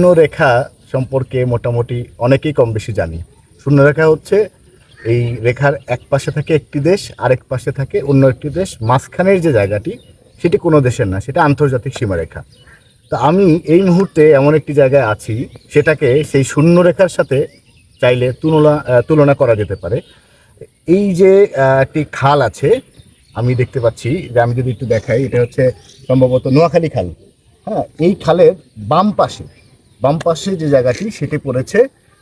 শূন্যরেখা সম্পর্কে মোটামুটি অনেকেই কম বেশি জানি। শূন্যরেখা হচ্ছে এই রেখার এক পাশে থাকে একটি দেশ, আরেক পাশে থাকে অন্য একটি দেশ। মাঝখানের যে জায়গাটি, সেটি কোনো দেশের না, সেটা আন্তর্জাতিক সীমারেখা। তো আমি এই মুহূর্তে এমন একটি জায়গায় আছি, সেটাকে সেই শূন্যরেখার সাথে চাইলে তুলনা তুলনা করা যেতে পারে। এই যে একটি খাল আছে, আমি দেখতে পাচ্ছি, যে আমি যদি একটু দেখাই, এটা হচ্ছে সম্ভবত নোয়াখালী খাল। হ্যাঁ এই খালের বাম পাশে বাম পাশে যে জায়গাটি সেটি পড়েছে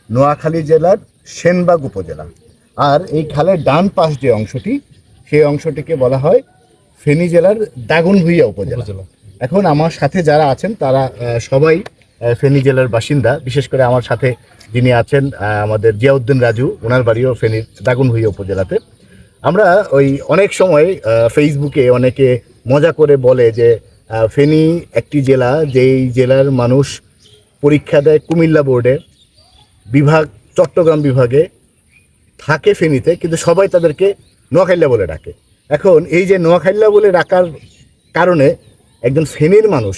নোয়াখালী জেলার সেনবাগ উপজেলা। আর এই খালের ডান পাশ যে অংশটি সেই অংশটিকে বলা হয় ফেনী জেলার দাগনভূঞা উপজেলা। এখন আমার সাথে যারা আছেন তারা সবাই ফেনী জেলার বাসিন্দা। বিশেষ করে আমার সাথে যিনি আছেন আমাদের জিয়াউদ্দিন রাজু ওনার বাড়িও ফেনীর দাগনভূঞা উপজেলাতে। আমরা ওই অনেক সময় ফেসবুকে অনেকে মজা করে বলে যে ফেনী একটি জেলা যেই জেলার মানুষ পরীক্ষা দেয় কুমিল্লা বোর্ডে। বিভাগ, চট্টগ্রাম বিভাগে থাকে ফেনীতে, কিন্তু সবাই তাদেরকে নোয়াখাইল্লা বলে ডাকে। এখন এই যে নোয়াখাইল্লা বলে ডাকার কারণে একজন ফেনীর মানুষ,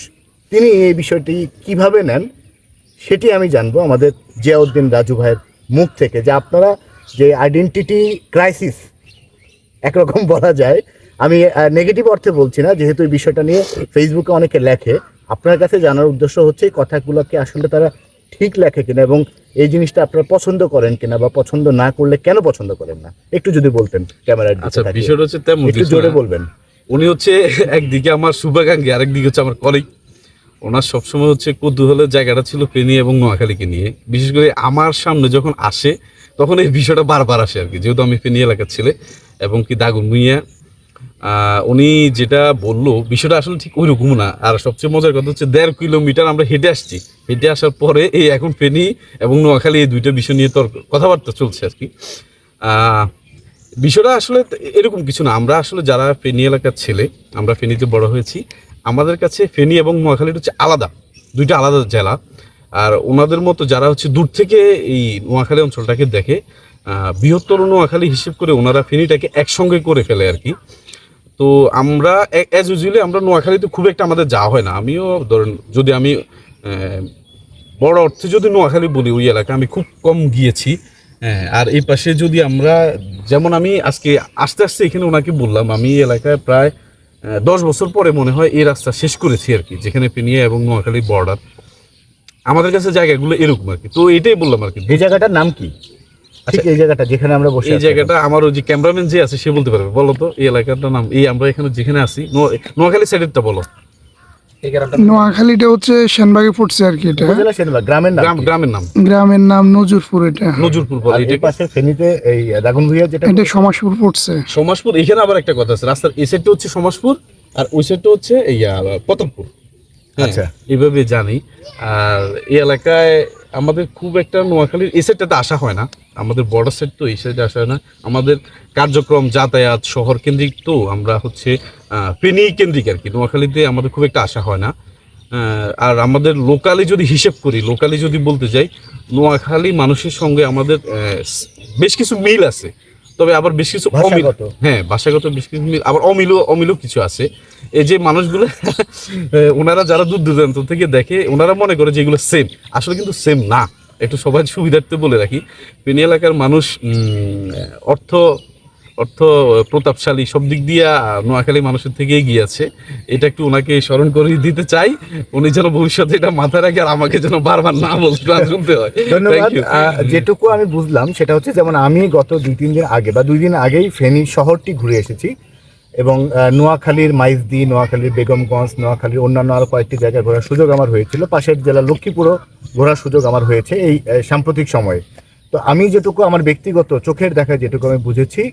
তিনি এই বিষয়টি কীভাবে নেন, সেটি আমি জানব আমাদের জিয়াউদ্দিন রাজু ভাইয়ের মুখ থেকে, যে আপনারা যে আইডেন্টিটি ক্রাইসিস একরকম বলা যায়, আমি নেগেটিভ অর্থে বলছি না, যেহেতু এই বিষয়টা নিয়ে ফেসবুকে অনেকে লেখে আপনার কাছে জানার উদ্দেশ্য হচ্ছে এই কথাগুলোকে আসলে তারা ঠিক লেখে কিনা এবং এই জিনিসটা আপনারা পছন্দ করেন কিনা বা পছন্দ না করলে কেন পছন্দ করেন না? একটু যদি বলতেন ক্যামেরার আচ্ছা। বিষয়টা হচ্ছে তেমন একটু জোরে বলবেন। উনি হচ্ছে একদিকে আমার শুভাকাঙ্ক্ষী আরেকদিকে হচ্ছে আমার কলিগ ওনার সবসময় হচ্ছে কৌতূহলের জায়গাটা ছিল ফেনী এবং নোয়াখালীকে নিয়ে। বিশেষ করে আমার সামনে যখন আসে তখন এই বিষয়টা বারবার আসে আর কি। যেহেতু আমি ফেনী এলাকার ছেলে এবং কি দাগুন মুইয়া উনি যেটা বলল, বিষয়টা আসলে ঠিক ওইরকম না। আর সবচেয়ে মজার কথা হচ্ছে, দেড় কিলোমিটার আমরা হেঁটে আসছি। হেঁটে আসার পরে এই এখন ফেনী এবং নোয়াখালী এই দুইটা বিষয় নিয়ে তর্ক কথাবার্তা চলছে আর কি। বিষয়টা আসলে এরকম কিছু না। আমরা আসলে যারা ফেনী এলাকার ছেলে, আমরা ফেনীতে বড় হয়েছি, আমাদের কাছে ফেনী এবং নোয়াখালী হচ্ছে আলাদা, দুইটা আলাদা জেলা। আর ওনাদের মতো যারা হচ্ছে দূর থেকে এই নোয়াখালী অঞ্চলটাকে দেখে বৃহত্তর নোয়াখালী হিসেব করে ওনারা ফেনীটাকে একসঙ্গে করে ফেলে আর কি। তো আমরা অ্যাজ ইউজুয়ালি আমরা নোয়াখালীতে খুব একটা আমাদের যাওয়া হয় না। আমিও ধরেন, যদি আমি বড় অর্থে যদি নোয়াখালী বলি ওই এলাকা আমি খুব কম গিয়েছি। আর এই পাশে যদি আমরা, যেমন আমি আজকে আস্তে আস্তে এখানে ওনাকে বললাম, আমি এই এলাকায় প্রায় দশ বছর পরে মনে হয় এই রাস্তা শেষ করেছি আর কি, যেখানে পেনিয়া এবং নোয়াখালী বর্ডার আমাদের কাছে জায়গাগুলো এরকম আর কি। তো এটাই বললাম আর কি। এই জায়গাটার নাম কি? ঠিক এই জায়গাটা যেখানে আমরা বসে আচ্ছা। এই জায়গাটা আমার ওই যে ক্যামেরাম্যান যে আছে সে বলতে পারবে। বলো তো এই এলাকাটার নাম। এই আমরা এখানে যেখানে আছি নোয়াখালী সাইডেরটা বলো। নোয়াখালীটা হচ্ছে সেনবাগে পড়ছে আর কি এটা। গ্রামের নাম গ্রামের নাম। গ্রামের নাম নজরপুর এটা। নজরপুর বলে এটা পাশে ফেনীতে এই দাগনভূঞা যেটা এটা সমাজপুর পড়ছে। সমাজপুর এখানে আবার একটা কথা আছে। রাস্তার এই সাইডটা হচ্ছে সমাজপুর আর ওই সাইডটা হচ্ছে এই প্রতাপপুর হ্যাঁ, আচ্ছা। এইভাবে জানি। আর এই এলাকায় আমাদের খুব একটা নোয়াখালীর এই সাইডটাতে আসা হয় না। আমাদের বর্ডার সাইড তো এই সাইডে আসা হয় না। আমাদের কার্যক্রম, যাতায়াত শহর কেন্দ্রিক তো আমরা হচ্ছে ফেনি কেন্দ্রিক আর কি। নোয়াখালীতে আমাদের খুব একটা আসা হয় না। আর আমাদের লোকালি যদি হিসেব করি লোকালি যদি বলতে যাই, নোয়াখালী মানুষের সঙ্গে আমাদের বেশ কিছু মিল আছে। তবে আবার বেশ কিছু অমিল হ্যাঁ ভাষাগত বেশ কিছু মিল আবার অমিল অমিলও কিছু আছে। এই যে মানুষগুলো ওনারা যারা দূর দূরান্ত থেকে দেখে ওনারা মনে করে যে এগুলো সেম আসলে কিন্তু সেম না। একটু সবাই সুবিধার্থে বলে রাখি। পেনি এলাকার মানুষ অর্থ অর্থ প্রতাপশালী সব দিক দিয়ে নোয়াখালী মানুষের থেকে এগিয়ে আছে। এটা একটু ওনাকে স্মরণ করে দিতে চাই। উনি যেন ভবিষ্যতে এটা মাথায় রাখে আর আমাকে যেন বারবার না বলতে শুনতে হয়। ধন্যবাদ। যেটুকু আমি বুঝলাম, সেটা হচ্ছে যেমন আমি গত দুই, তিন দিন আগে বা দুই দিন আগেই ফেনী শহরটি ঘুরে এসেছি এবং নোয়াখালীর মাইজদি, নোয়াখালীর বেগমগঞ্জ, নোয়াখালীর অন্যান্য আরও কয়েকটি জায়গায় ঘোরার সুযোগ আমার হয়েছিল। পাশের জেলা লক্ষ্মীপুরও ঘোরার সুযোগ আমার হয়েছে এই সাম্প্রতিক সময়ে। তো আমি যেটুকু আমার ব্যক্তিগত চোখের দেখা যেটুকু আমি বুঝেছি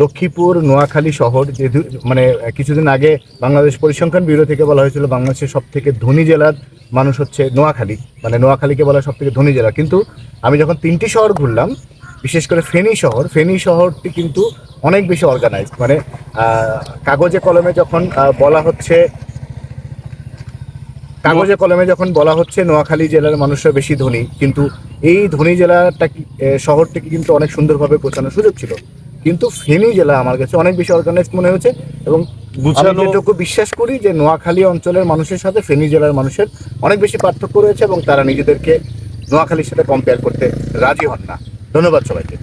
লক্ষ্মীপুর, নোয়াখালী শহর, যে মানে কিছুদিন আগে বাংলাদেশ পরিসংখ্যান ব্যুরো থেকে বলা হয়েছিল বাংলাদেশের সব থেকে ধনী জেলার মানুষ হচ্ছে নোয়াখালী। মানে নোয়াখালীকে বলা সব থেকে ধনী জেলা। কিন্তু আমি যখন তিনটি শহর ঘুরলাম, বিশেষ করে ফেনী শহর, ফেনী শহরটি কিন্তু অনেক বেশি অর্গানাইজড মানে কাগজে কলমে যখন বলা হচ্ছে, কাগজে কলমে যখন বলা হচ্ছে নোয়াখালী জেলার মানুষরা বেশি ধনী, কিন্তু এই ধনী জেলাটা শহরটিকে কিন্তু অনেক সুন্দরভাবে গোছানোর সুযোগ ছিল। কিন্তু ফেনী জেলা আমার কাছে অনেক বেশি অর্গানাইজ মনে হয়েছে এবং আমি যেটুকু বিশ্বাস করি যে নোয়াখালী অঞ্চলের মানুষের সাথে ফেনী জেলার মানুষের অনেক বেশি পার্থক্য রয়েছে এবং তারা নিজেদেরকে নোয়াখালীর সাথে কম্পেয়ার করতে রাজি হন না। ধন্যবাদ সবাইকে।